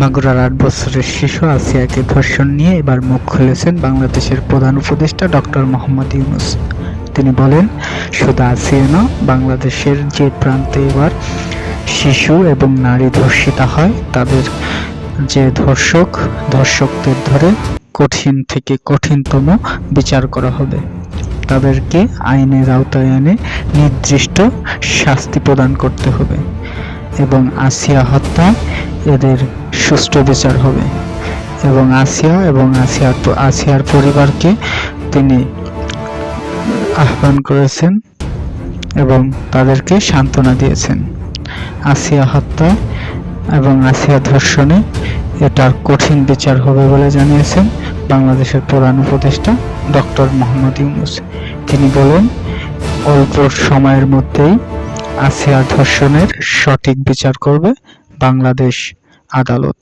মাগুরার আট বছরের শিশু আসিয়াকে ধর্ষণ নিয়ে এবার মুখ খুলেছেন বাংলাদেশের প্রধান উপদেষ্টা ডক্টর মোহাম্মদ ইউনুস। তিনি বলেন শুধু আসিয়া না বাংলাদেশের যে প্রান্তে এবার শিশু এবং নারী ধর্ষিতা হয়, তাদের যে ধর্ষক, ধর্ষকদের ধরে কঠিন থেকে কঠিনতম বিচার করা হবে। তাদেরকে আইনের আওতায় এনে নির্দিষ্ট শাস্তি প্রদান করতে হবে এবং আসিয়া হত্যা এদের সুষ্ঠু বিচার হবে। এবং আসিয়া এবং আসিয়ার আসিয়ার পরিবারকে তিনি আহ্বান করেছেন এবং তাদেরকে সান্ত্বনা দিয়েছেন। আসিয়া হত্যা এবং আসিয়া ধর্ষণে এটার কঠিন বিচার হবে বলে জানিয়েছেন বাংলাদেশের প্রধান উপদেষ্টা ডক্টর মোহাম্মদ ইউনুস। তিনি বলেন, অল্প সময়ের মধ্যেই আসিয়া ধর্ষণের সঠিক বিচার করবে বাংলাদেশ। আদালত